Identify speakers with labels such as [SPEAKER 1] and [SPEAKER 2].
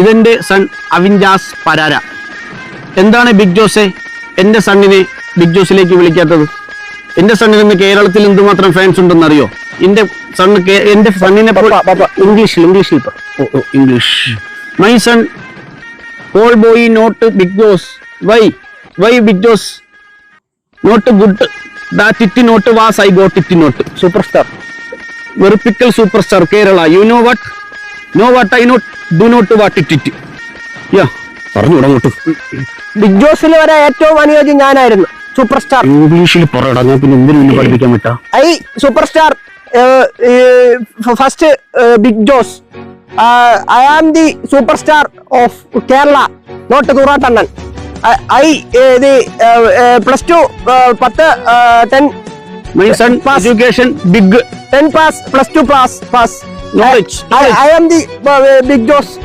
[SPEAKER 1] ഇതെന്റെ സൺ അവിൻജാസ് പരാര. എന്താണ് big Jose? എന്റെ സണ്ണിനെ ബിഗ് ജോസിലേക്ക് വിളിക്കാത്തത്? എന്റെ സണ്ണിന് ഇന്ന് കേരളത്തിൽ എന്തുമാത്രം ഫാൻസ് ഉണ്ടെന്ന് അറിയോ എന്റെ സണ്ണ് എന്റെ സണ്ണിനെ ഇംഗ്ലീഷിൽ ഇംഗ്ലീഷിൽ English my son all boy not big Jose why why big Jose not good that it not was I got it not super star വെറുപ്പിക്കൽ super star Kerala you know what know what I not do not what it it yeah പറഞ്ഞു അങ്ങോട്ട്
[SPEAKER 2] big ജോസിൽ വരെ ഏറ്റവും അനുയോജ്യം ഞാനായിരുന്നു. Super star
[SPEAKER 1] ഇംഗ്ലീഷിൽ പറയടാ ഞാൻ പിന്നെ എന്തിനു പിന്നെ പഠിപ്പിക്കാൻ പറ്റാ
[SPEAKER 2] I super star first big Jose I am the super star of Kerala not തുറാട്ടണ്ണൻ I ഇത് പ്ലസ് ടു പത്ത് ten
[SPEAKER 1] son education big
[SPEAKER 2] ten pass plus two pass pass
[SPEAKER 1] knowledge. knowledge.
[SPEAKER 2] I, I am the uh, big boss.